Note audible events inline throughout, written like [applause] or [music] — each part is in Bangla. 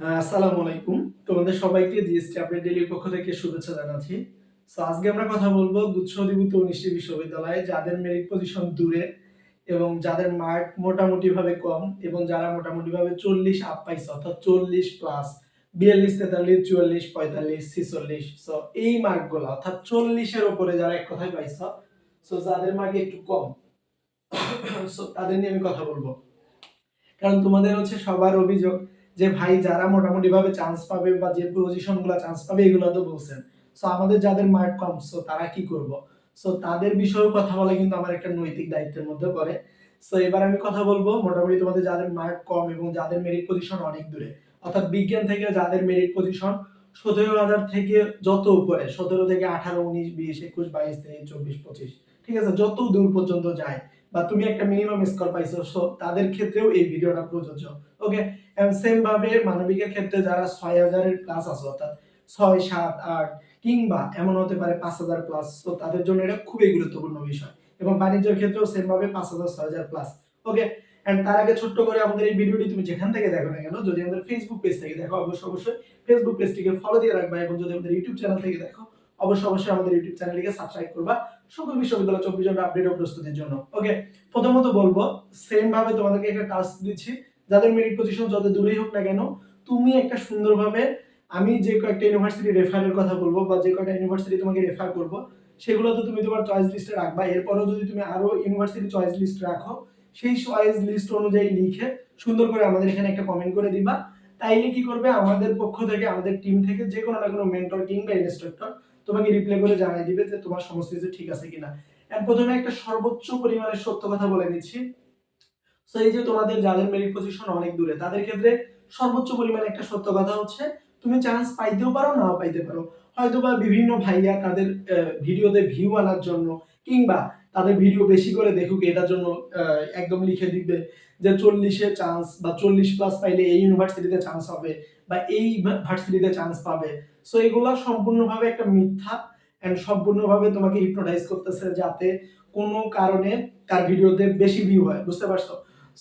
হ্যাঁ আসসালামু আলাইকুম। তোমাদের সবাইকে জিএসটি আপডেট ডেলির পক্ষ থেকে শুভেচ্ছা জানাচ্ছি। সো আজকে আমরা কথা বলব গুচ্ছ অধিভুক্ত উনিশটি বিশ্ববিদ্যালয়ে যাদের মেরিট পজিশন দূরে এবং যাদের মার্ক মোটামুটি ভাবে কম এবং যারা মোটামুটি ভাবে চল্লিশ আপ পাইছে, অর্থাৎ চল্লিশ প্লাস বিয়াল্লিশ, তেতাল্লিশ, চুয়াল্লিশ, পঁয়তাল্লিশ, ছিচল্লিশ। সো এই মার্কগুলো অর্থাৎ চল্লিশের ওপরে যারা এক কথায় পাইছ সো যাদের মার্ক একটু কম [coughs] সো তাদের নিয়ে আমি কথা বলব। কারণ তোমাদের হচ্ছে সবার অভিযোগ যে ভাই যারা মোটামুটি ভাবে চান্স পাবে বা যে পজিশনগুলো চান্স পাবে, এগুলো তো বলছেন। সো আমাদের যাদের মার্ক কম সো তারা কি করব? সো তাদের বিষয়েও কথা বলা কিন্তু আমার একটা নৈতিক দায়িত্বের মধ্যে পড়ে। সো এবার আমি কথা বলব, মোটামুটি তোমাদের যাদের মার্ক কম এবং যাদের মেরিট পজিশন অনেক দূরে। অর্থাৎ বিজ্ঞান থেকে যাদের মেরিট পজিশন সতেরো হাজার থেকে যত উপরে, সতেরো থেকে আঠারো, উনিশ, বিশ, একুশ, বাইশ, তেইশ, চব্বিশ, পঁচিশ, ঠিক আছে? যত দূর পর্যন্ত যায় বা তুমি একটা মিনিমাম স্কোর পাইছো সো তাদের ক্ষেত্রেও এই ভিডিওটা প্রযোজ্য। ওকে এন্ড সেম ভাবে মানবিকের ক্ষেত্রে যারা ছয় হাজারের প্লাস আছে, অর্থাৎ ছয়, সাত, আট, কিংবা এমন হতে পারে পাঁচ হাজার প্লাস তো তাদের জন্য এটা খুবই গুরুত্বপূর্ণ বিষয়। এবং বাণিজ্যের ক্ষেত্রেও সেম ভাবে পাঁচ হাজার, ছয় হাজার প্লাস ওকে এন্ড তার আগে ছোট্ট করে আমাদের এই ভিডিওটি তুমি যেখান থেকে দেখো না কেন, যদি আমাদের ফেসবুক পেজ থেকে দেখো অবশ্যই অবশ্যই ফেসবুক পেজটিকে ফলো দিয়ে রাখবা, এবং যদি আমাদের ইউটিউব চ্যানেল থেকে দেখো অবশ্যই অবশ্যই আমাদের ইউটিউব চ্যানেলটিকে সাবস্ক্রাইব করবা। সকল বিশ্ববিদ্যালয় চব্বিশ ঘণ্টা আপডেট ও প্রস্তুতির জন্য। ওকে প্রথমত বলব সেম ভাবে তোমাদেরকে একটা টাস্ক দিচ্ছি। যাদের মেরিট পজিশন যত দূরেই হোক না কেন, তুমি একটা সুন্দরভাবে, আমি যে কয়েকটা ইউনিভার্সিটি রেফারের কথা বলব বা যে কয়েকটা ইউনিভার্সিটি তোমাকে রেফার করব সেগুলো তো তুমি তোমার চয়েস লিস্টে রাখবা। এরপরেও যদি তুমি আরও ইউনিভার্সিটি চয়েস লিস্ট রাখো, সেই চয়েস লিস্ট অনুযায়ী লিখে সুন্দর করে আমাদের এখানে একটা কমেন্ট করে দিবা। তাইলে কি করবে? আমাদের পক্ষ থেকে, আমাদের টিম থেকে যে কোনো না কোনো মেন্টর কিংবা ইনস্ট্রাক্টর তোমাকে রিপ্লাই করে জানাই দিবে যে তোমার সমস্ত কিছু ঠিক আছে কিনা। এর প্রথমে একটা সর্বোচ্চ পরিমাণের সত্য কথা বলে দিচ্ছি সো এই যে তোমাদের যাদের মেরিট পজিশন অনেক দূরে, তাদের ক্ষেত্রে সর্বোচ্চ পরিমাণে একটা সত্য কথা হচ্ছে, তুমি চান্স পাইতেও পারো, নাও পাইতে পারো। হয়তো বা বিভিন্ন ভাইয়া তাদের ভিডিওতে ভিউ আনার জন্য, কিংবা তাদের ভিডিও বেশি করে দেখুক, এটার জন্য একদম লিখে দিবে যে চল্লিশে চান্স বা চল্লিশ প্লাস পাইলে এই ইউনিভার্সিটিতে চান্স হবে বা এই ভার্সিটিতে চান্স পাবে। সো এগুলা সম্পূর্ণভাবে একটা মিথ্যা এন্ড সম্পূর্ণভাবে তোমাকে হিপনোটাইজ করতেছে যাতে কোনো কারণে তার ভিডিওতে বেশি ভিউ হয়, বুঝতে পারছ?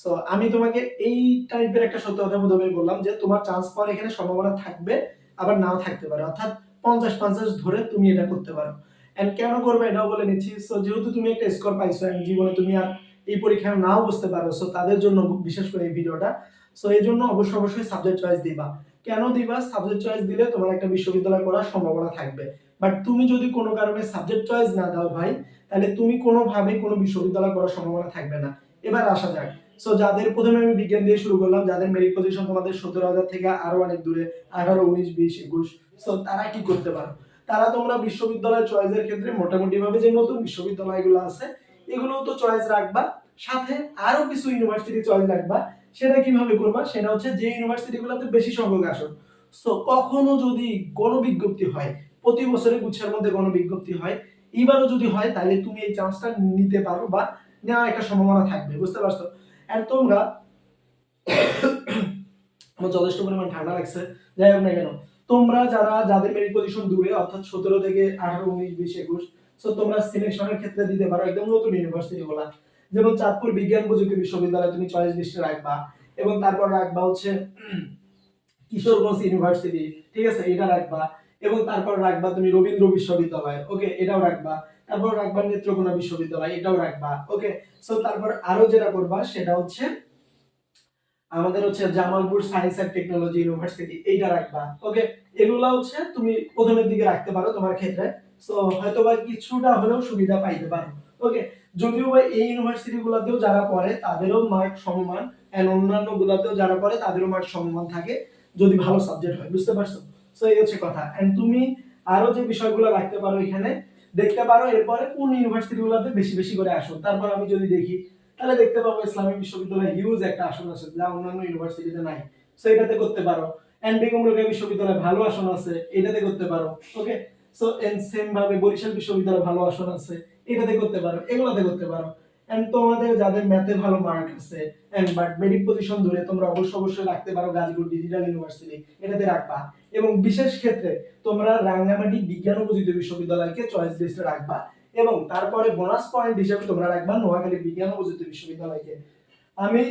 সো আমি তোমাকে এই টাইপের একটা সত্য কথা প্রথমে বললাম যে তোমার চান্স পাওয়ার এখানে সম্ভাবনা থাকবে, আবার নাও থাকতে পারে। অর্থাৎ পঞ্চাশ পঞ্চাশ ধরে তুমি এটা করতে পারো। এন্ড কেন করবে এটাও বলে নিচ্ছি। সো যেহেতু তুমি একটা স্কোর পাইছো and জীবনে তুমি আর এই পরীক্ষায় নাও বুঝতে পারো সো তাদের জন্য বিশেষ করে এই ভিডিওটা সো এই জন্য অবশ্যই অবশ্যই সাবজেক্ট চয়েস দিবা। কেন দিবা? সাবজেক্ট চয়েস দিলে তোমার একটা বিশ্ববিদ্যালয় পড়ার সম্ভাবনা থাকবে। বাট তুমি যদি কোনো কারণে সাবজেক্ট চয়েস না দাও ভাই, তাহলে তুমি কোনোভাবেই কোনো বিশ্ববিদ্যালয় পড়ার সম্ভাবনা থাকবে না। এবার আসা যাক। সো যাদের প্রথমে আমি বিজ্ঞান দিয়ে শুরু করলাম, যাদের মেরিট পজিশন তোমাদের সতেরো হাজার থেকে আরও অনেক দূরে, আঠারো, উনিশ, বিশ, একুশ সো তারা কি করতে পারো? তারা তোমরা বিশ্ববিদ্যালয় চয়েসের ক্ষেত্রে মোটামুটি ভাবে যে নতুন বিশ্ববিদ্যালয়গুলো আছে এগুলো তো চয়েস রাখবা। সাথে আরও কিছু ইউনিভার্সিটি চয়েস রাখবা। সেটা কীভাবে করবা? সেটা হচ্ছে যে ইউনিভার্সিটিগুলোতে বেশি সংখ্যক আসন। সো কখনো যদি গণবিজ্ঞপ্তি হয়, প্রতি বছরে গুচ্ছের মধ্যে গণবিজ্ঞপ্তি হয়, এবারও যদি হয়, তাহলে তুমি এই চান্সটা নিতে পারো বা নেওয়ার একটা সম্ভাবনা থাকবে, বুঝতে পারছ? আর তোমরা [coughs] আমার যথেষ্ট পরিমাণ ঠান্ডা লাগছে, যাই হোক না কেন। তোমরা যারা, যাদের মেরিট পজিশন দূরে, অর্থাৎ সতেরো থেকে আঠারো, উনিশ, বিশ, একুশ সো তোমরা সিলেকশনের ক্ষেত্রে দিতে পারো একদম নতুন ইউনিভার্সিটি গুলা। যেমন চাঁদপুর বিজ্ঞান প্রযুক্তি বিশ্ববিদ্যালয় তুমি চয়েস লিস্টে রাখবা, এবং তারপর রাখবা হচ্ছে কিশোরগঞ্জ ইউনিভার্সিটি ঠিক আছে? এটা রাখবা, এবং তারপর রাখবা তুমি রবীন্দ্র বিশ্ববিদ্যালয় ওকে এটাও রাখবা। তারপর রাখবা নেত্রকোনা বিশ্ববিদ্যালয়, এটাও রাখবা ওকে সো তারপর আরও যেটা করবা, সেটা হচ্ছে আমাদের হচ্ছে Jamalpur science and technology university এইটা রাখবা। ওকে এগুলা হচ্ছে তুমি প্রথমের দিকে রাখতে পারো তোমার ক্ষেত্রে। সো হয়তো বা কিছুটা হলেও সুবিধা পাইতে পারো। ওকে যদিও এই ইউনিভার্সিটি গুলাতেও যারা পড়ে, তাদেরও মার্ক সমমান এন্ড অন্যান্য গুলাতেও যারা পড়ে, তাদেরও মার্ক সমমান থাকে যদি ভালো সাবজেক্ট হয়। বুঝতে পারছ? সো এই হচ্ছে কথা। এন্ড তুমি আরও যে বিষয়গুলো রাখতে পারো এখানে, দেখতে পারো এরপরে কোন ইউনিভার্সিটি গুলাতে বেশি বেশি করে আসো। তারপর আমি যদি দেখি তাহলে দেখতে পাবো ইসলামী বিশ্ববিদ্যালয় হিউজ একটা আসন আছে, যা অন্যান্য ইউনিভার্সিটিতে নাই। সো করতে পারো। এন্ড বিশ্ববিদ্যালয় ভালো আসন আছে, এটাতে করতে পারো। ওকে সো সেম ভাবে বরিশাল বিশ্ববিদ্যালয় ভালো আসন আছে, এটাতে করতে পারো, এগুলাতে করতে পারো। এন্ড তোমাদের যাদের ম্যাথে ভালো মার্ক আছে এন্ড বাট মেরিট পজিশন ধরে তোমরা অবশ্যই অবশ্যই রাখতে পারো গাজীপুর ডিজিটাল ইউনিভার্সিটি এটাতে রাখবা। এবং বিশেষ ক্ষেত্রে তোমরা রাঙ্গামাটি বিজ্ঞান ও বিশ্ববিদ্যালয়কে চয়েস লিস্টে রাখবা। এবং তারপরে বোনাস পয়েন্ট হিসেবে তোমরা রাখবা নোয়াখালী বিজ্ঞান ও প্রযুক্তি বিশ্ববিদ্যালয়কে। আমি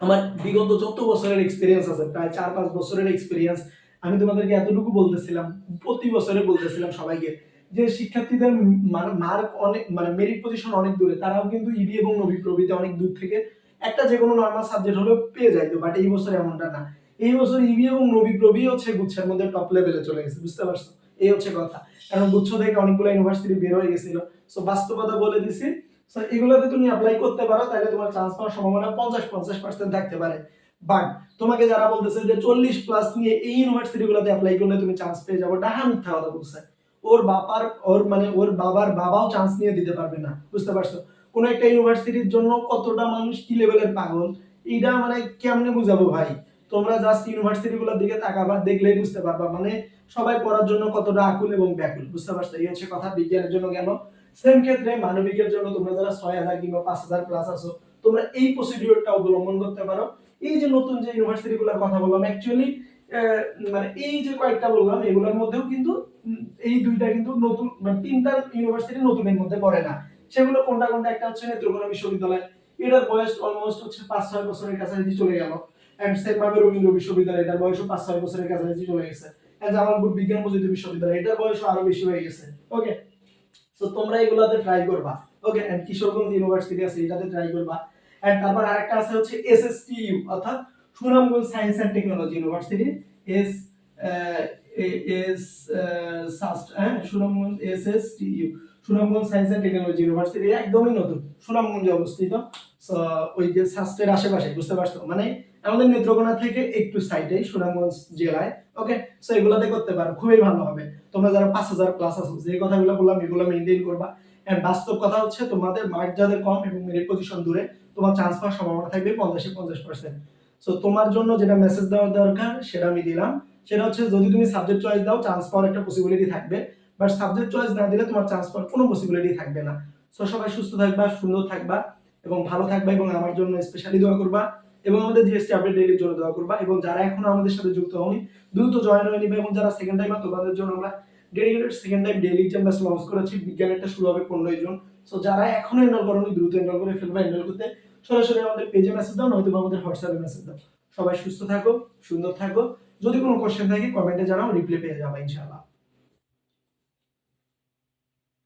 আমার বিগত যত বছরের এক্সপিরিয়েন্স আছে, প্রায় চার পাঁচ বছরের এক্সপিরিয়েন্স আমি তোমাদেরকে এতটুকু বলতেছিলাম, প্রতি বছরে বলতেছিলাম সবাইকে যে শিক্ষার্থীদের মার্ক অনেক মানে মেরিট পজিশন অনেক দূরে, তারাও কিন্তু ইবি এবং নবী প্রভৃতি অনেক দূর থেকে একটা যে কোনো নর্মাল সাবজেক্ট হলেও পেয়ে যাইতো বাট এই বছর এমনটা না। এই বছর ইবি এবং নবী প্রবি হচ্ছে গুচ্ছের মধ্যে টপ লেভেলে চলে গেছে, বুঝতে পারছ? এই হচ্ছে কথা। কারণ গুচ্ছ থেকে অনেকগুলো ইউনিভার্সিটি বের হয়ে গেছিল। সো বাস্তবতা বলে দিছি। সো এগুলোতে তুমি অ্যাপ্লাই করতে পারো, তাহলে তোমার চান্স পাওয়ার সম্ভাবনা পঞ্চাশ পঞ্চাশ পার্সেন্ট থাকতে পারে। বাট তোমাকে যারা বলতেছে যে চল্লিশ প্লাস নিয়ে এই ইউনিভার্সিটি গুলোতে অ্যাপ্লাই করলে তুমি চান্স পেয়ে যাব, ডাহা মিথ্যা কথা বলছে। ওর বাবার, ওর মানে ওর বাবার বাবাও চান্স নিয়ে দিতে পারবে না, বুঝতে পারছ? কোন একটা ইউনিভার্সিটির জন্য কতটা মানুষ কি লেভেলের পাগল, এইটা মানে কেমনে বুঝাবো ভাই? তোমরা জাস্ট ইউনিভার্সিটি গুলোর দিকে তাকাবা, দেখলেই বুঝতে পারবা। মানে সবাই পড়ার জন্য কতটা আকুল এবং ব্যাকুল, বুঝতে পারছ? এই হচ্ছে কথা, বিজ্ঞানের জন্য গেল সেম ক্ষেত্রে মানবিকের জন্য তোমরা যারা ছয় হাজার কিংবা পাঁচ হাজার প্লাস আছো, তোমরা এই প্রসিডিওরটা অবলম্বন করতে পারো। এই যে নতুন যে ইউনিভার্সিটি গুলোর কথা বললাম অ্যাকচুয়ালি মানে এই যে কয়েকটা বললাম, এগুলোর মধ্যেও কিন্তু এই দুইটা কিন্তু নতুন মানে তিনটা ইউনিভার্সিটি নতুনের মধ্যে পড়ে না। সেগুলো কোনটা কোনটা, একটা হচ্ছে নেত্রকোনা বিশ্ববিদ্যালয়। এটার বয়স অলমোস্ট হচ্ছে পাঁচ ছয় বছরের কাছাকাছি চলে গেল। এন্ড সেম ভাবে রবীন্দ্র বিশ্ববিদ্যালয়, এটার বয়সও পাঁচ ছয় বছরের কাছাকাছি চলে গেছে। এন্ড জামালপুর বিজ্ঞান প্রযুক্তি বিশ্ববিদ্যালয়, এটার বয়সও আরও বেশি হয়ে গেছে। ওকে সো তোমরা এগুলাতে ট্রাই করবা। ওকে এন্ড কিশোরগঞ্জ ইউনিভার্সিটি আছে, এটাতে ট্রাই করবা। এন্ড তারপর আরেকটা আছে হচ্ছে এসএসটিইউ অর্থাৎ Sunamganj science and technology university S S SUST হ্যাঁ? Sunamganj SSTU Sunamganj science and technology university একদমই নতুন, সুনামগঞ্জে অবস্থিত। ওই যে শাস্ত্রের আশেপাশে, বুঝতে পারছ? মানে আমাদের নেত্রকোনা থেকে একটু সাইডে সুনামগঞ্জ জেলায় ওকে সো এগুলাতে করতে পারো, খুবই ভালো হবে। তোমরা যারা পাঁচ হাজার প্লাস আছো, যে কথাগুলো বললাম, এগুলো মেনটেন করবা। এন্ড বাস্তব কথা হচ্ছে, তোমাদের মার্ক যাদের কম এবং মেরিট পজিশন দূরে, তোমার চান্স পাওয়ার সম্ভাবনা থাকবে পঞ্চাশে পঞ্চাশ পার্সেন্ট সো তোমার জন্য যেটা মেসেজ দেওয়ার দরকার, সেটা আমি দিলাম। সেটা হচ্ছে, যদি তুমি সাবজেক্ট চয়েস দাও চান্স পাওয়ার একটা পসিবিলিটি থাকবে। বাট সাবজেক্ট চয়েস না দিলে তোমার চান্স পাওয়ার কোনো পসিবিলিটি থাকবে না। সো সবাই সুস্থ থাকবা, সুন্দর থাকবা এবং ভালো থাকবা এবং আমার জন্য স্পেশালি দোয়া করবা এবং আমাদের জিএসটি আপডেট ডেইলির জন্য দোয়া করবা এবং যারা এখনও আমাদের সাথে যুক্ত হওনি, দ্রুত জয়েন হয়ে নিবে এবং যারা সেকেন্ড টাইম তোমাদের জন্য আমরা dedicated second time daily exam batch launch করেছি বিজ্ঞানেরটা শুরু হবে পনেরোই জুন। সো যারা এখনও এনরোল করোনি, দ্রুত এনরোল করে ফেলবা এনরোল করতে সরাসরি আমাদের পেজে মেসেজ দাও নয়তো আমাদের হোয়াটসঅ্যাপে মেসেজ দাও। সবাই সুস্থ থাকো, সুন্দর থাকো। যদি কোনো কোশ্চেন থাকে কমেন্টে জানাও রিপ্লাই পেয়ে যাবে, ইনশাআল্লাহ।